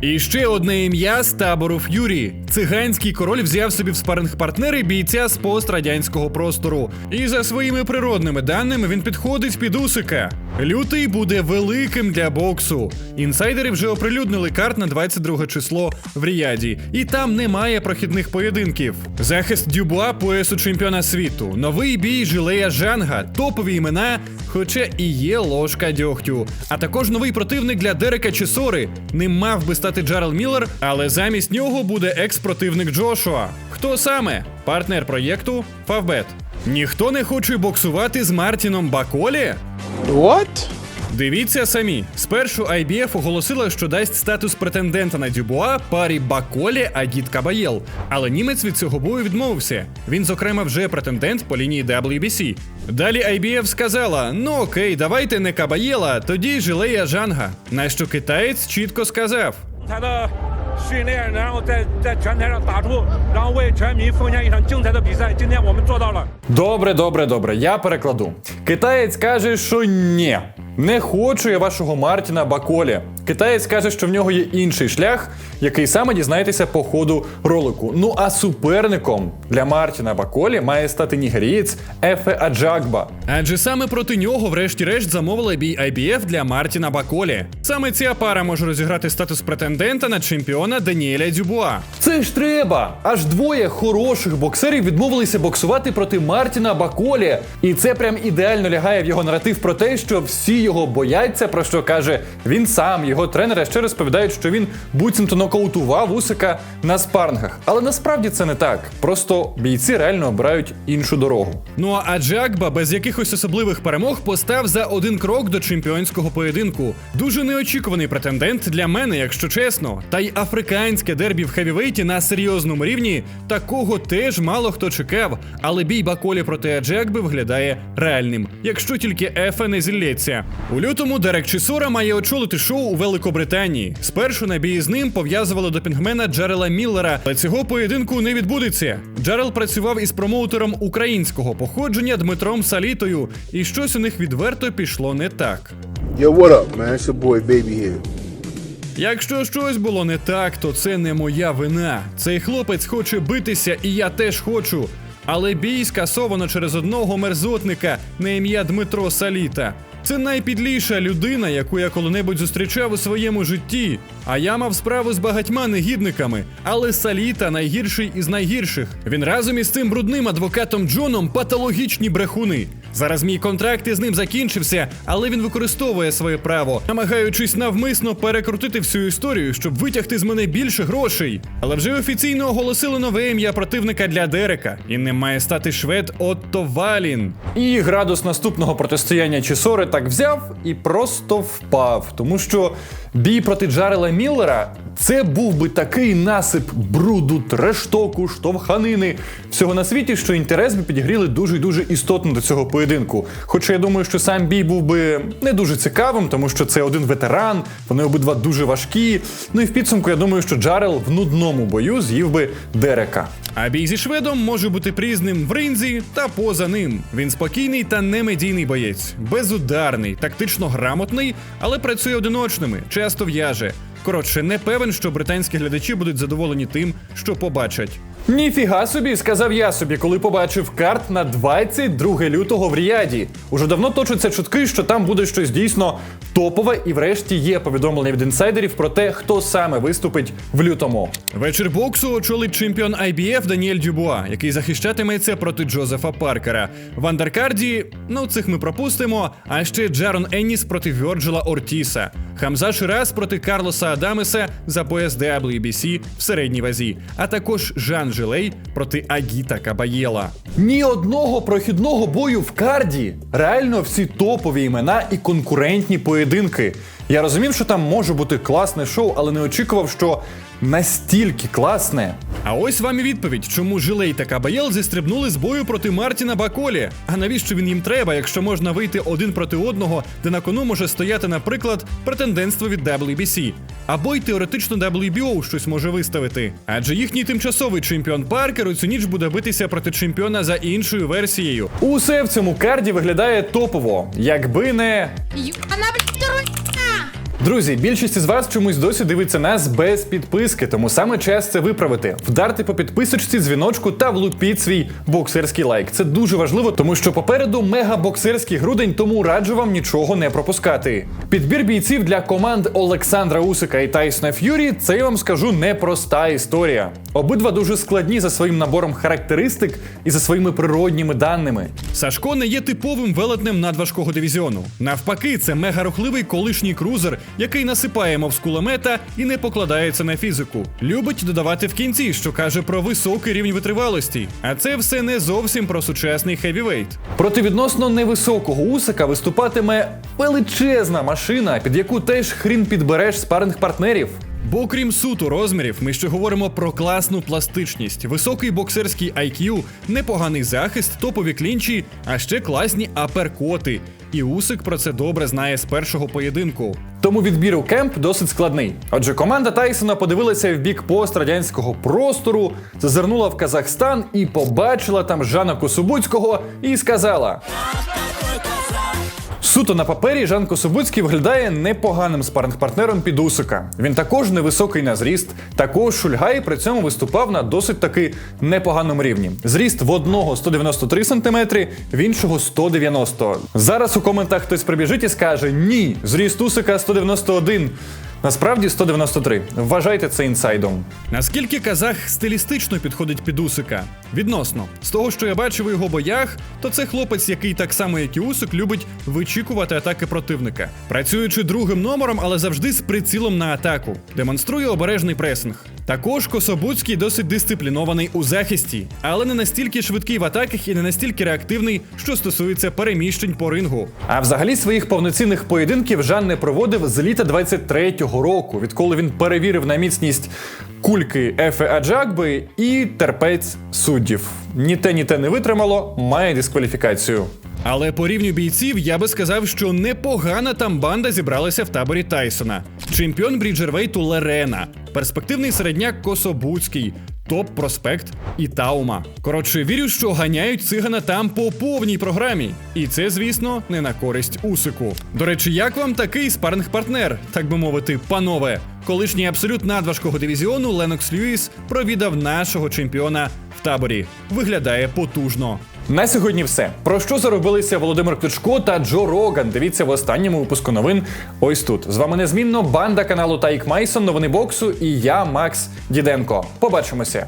І ще одне ім'я з табору Ф'юрі. Циганський король взяв собі в спаринг партнери бійця з пострадянського простору. І за своїми природними даними він підходить під Усика. Лютий буде великим для боксу. Інсайдери вже оприлюднили карт на 22 число в Ріяді, і там немає прохідних поєдинків. Захист Дюбуа поясу чемпіона світу, новий бій Жилея Жанга, топові імена, хоча і є ложка дьогтю. А також новий противник для Дерека Чесори. Ним мав би стати Джарел Міллер, але замість нього буде екс-противник Джошуа. Хто саме? Партнер проєкту Фавбет. Ніхто не хоче боксувати з Мартіном Баколі? What? Дивіться самі. Спершу IBF оголосила, що дасть статус претендента на Дюбуа парі Баколі Агіт Кабаєл. Але німець від цього бою відмовився. Він, зокрема, вже претендент по лінії WBC. Далі IBF сказала: ну окей, давайте не Кабаєла, тоді Жилея Жанга. На що китаєць чітко сказав: 训练，然后在在拳台上打出，然后为全民奉献一场精彩的比赛。今天我们做到了。 Добре, добре, добре, я перекладу. Китаєць каже, що ні, не хочу я вашого Мартіна Баколі. Китаєць каже, що в нього є інший шлях, який саме дізнаєтеся по ходу ролику. Ну а суперником для Мартіна Баколі має стати нігерієць Ефе Аджагба. Адже саме проти нього, врешті-решт, замовила бій IBF для Мартіна Баколі. Саме ця пара може розіграти статус претендента на чемпіона Даніеля Дюбуа. Це ж треба! Аж двоє хороших боксерів відмовилися боксувати проти Мартіна Баколі. І це прям ідеально лягає в його наратив про те, що всі його бояться, про що каже він сам, його тренери ще розповідають, що він буцімто нокаутував Усика на спарнгах. Але насправді це не так. Просто бійці реально обирають іншу дорогу. Ну а Джакба без якихось особливих перемог постав за один крок до чемпіонського поєдинку. Дуже неочікуваний претендент для мене, якщо чесно. Та й африканське дербі в хевівейті на серйозному рівні такого теж мало хто чекав. Але бій Баколі проти Аджакби виглядає реальним, якщо тільки Ефе не зілється. У лютому Дерек Чісора має очолити шоу у Великобританії. Спершу на бій з ним пов'язували допінгмена Джерела Міллера, але цього поєдинку не відбудеться. Джерел працював із промоутером українського походження Дмитром Салітою, і щось у них відверто пішло не так. Yo, what up, man? It's your boy Baby here. Якщо щось було не так, то це не моя вина. Цей хлопець хоче битися, і я теж хочу. Але бій скасовано через одного мерзотника на ім'я Дмитро Саліта. Це найпідліша людина, яку я коли-небудь зустрічав у своєму житті. А я мав справу з багатьма негідниками. Але Саліта найгірший із найгірших. Він разом із цим брудним адвокатом Джоном патологічні брехуни. Зараз мій контракт із ним закінчився, але він використовує своє право, намагаючись навмисно перекрутити всю історію, щоб витягти з мене більше грошей. Але вже офіційно оголосили нове ім'я противника для Дерека, і ним має стати швед Отто Валін. І градус наступного протистояння Чесори так взяв і просто впав, тому що бій проти Джарела Міллера це був би такий насип бруду, трештоку, штовханини всього на світі, що інтерес би підігріли дуже дуже істотно до цього поєдинку. Хоча я думаю, що сам бій був би не дуже цікавим, тому що це один ветеран, вони обидва дуже важкі. Ну і в підсумку я думаю, що Джарел в нудному бою з'їв би Дерека. А бій зі шведом може бути прізним в ринзі та поза ним. Він спокійний та немедійний боєць, безударний, тактично грамотний, але працює одиночними, часто в'яже. Коротше, не певен, що британські глядачі будуть задоволені тим, що побачать. Ніфіга собі, сказав я собі, коли побачив карт на 22 лютого в Ріаді. Уже давно точаться чутки, що там буде щось дійсно топове, і врешті є повідомлення від інсайдерів про те, хто саме виступить в лютому. Вечір боксу очолить чемпіон IBF Даніель Дюбуа, який захищатиметься проти Джозефа Паркера. В андеркарді, ну цих ми пропустимо. А ще Джарон Енніс проти Вьорджела Ортіса. Хамза Ширас проти Карлоса Адамеса за пояс WBC в середній вазі, а також Жан Жилей проти Агіта Кабаєла. Ні одного прохідного бою в карді. Реально всі топові імена і конкурентні поєдинки. Я розумів, що там може бути класне шоу, але не очікував, що настільки класне. А ось вам і відповідь, чому Жилей та Кабаєл зістрибнули з бою проти Мартіна Баколі. А навіщо він їм треба, якщо можна вийти один проти одного, де на кону може стояти, наприклад, претендентство від WBC. Або й теоретично WBO щось може виставити. Адже їхній тимчасовий чемпіон Паркер у цю ніч буде битися проти чемпіона за іншою версією. Усе в цьому карді виглядає топово, якби не. Блядь, Yeah. Друзі, більшість із вас чомусь досі дивиться нас без підписки, тому саме час це виправити. Вдарте по підписочці, дзвіночку та влупіть свій боксерський лайк. Це дуже важливо, тому що попереду мега боксерський грудень, тому раджу вам нічого не пропускати. Підбір бійців для команд Олександра Усика і Тайсона Ф'юрі це я вам скажу непроста історія. Обидва дуже складні за своїм набором характеристик і за своїми природніми даними. Сашко не є типовим велетнем надважкого дивізіону. Навпаки, це мегарухливий колишній крузер, який насипає мов з кулемета і не покладається на фізику. Любить додавати в кінці, що каже про високий рівень витривалості. А це все не зовсім про сучасний хевівейт. Проти відносно невисокого усика виступатиме величезна машина, під яку теж хрін підбереш спаринг партнерів. Бо крім суто розмірів, ми ще говоримо про класну пластичність, високий боксерський IQ, непоганий захист, топові клінчі, а ще класні аперкоти. І Усик про це добре знає з першого поєдинку. Тому відбір у кемп досить складний. Отже, команда Тайсона подивилася в бік пострадянського простору, зазирнула в Казахстан і побачила там Жана Косубуцького і сказала. Суто на папері Жан Кособуцький виглядає непоганим спаринг-партнером під Усика. Він також невисокий на зріст, також шульгай при цьому виступав на досить таки непоганому рівні. Зріст в одного 193 см, в іншого 190. Зараз у коментах хтось прибіжить і скаже: ні, зріст Усика 191. Насправді 193. Вважайте це інсайдом. Наскільки казах стилістично підходить під Усика? Відносно. З того, що я бачив у його боях, то це хлопець, який так само, як і Усик, любить вичікувати атаки противника. Працюючи другим номером, але завжди з прицілом на атаку. Демонструє обережний пресинг. Також Кособуцький досить дисциплінований у захисті, але не настільки швидкий в атаках і не настільки реактивний, що стосується переміщень по рингу. А взагалі своїх повноцінних поєдинків Жан не проводив з літа 23-го року, відколи він перевірив на міцність кульки Ефе Аджакби і терпець суддів. Ні те, ні те не витримало, має дискваліфікацію. Але по рівню бійців я би сказав, що непогана там банда зібралася в таборі Тайсона. Чемпіон Бріджервейту Лерена, перспективний середняк Кособуцький, топ проспект і Таума. Коротше, вірю, що ганяють цигана там по повній програмі. І це, звісно, не на користь Усику. До речі, як вам такий спаринг-партнер, так би мовити, панове? Колишній абсолют надважкого дивізіону Ленокс Льюіс провідав нашого чемпіона в таборі. Виглядає потужно. На сьогодні все. Про що заробилися Володимир Кличко та Джо Роган? Дивіться в останньому випуску новин. Ось тут. З вами незмінно банда каналу Тайк Майсон, новини боксу і я, Макс Діденко. Побачимося.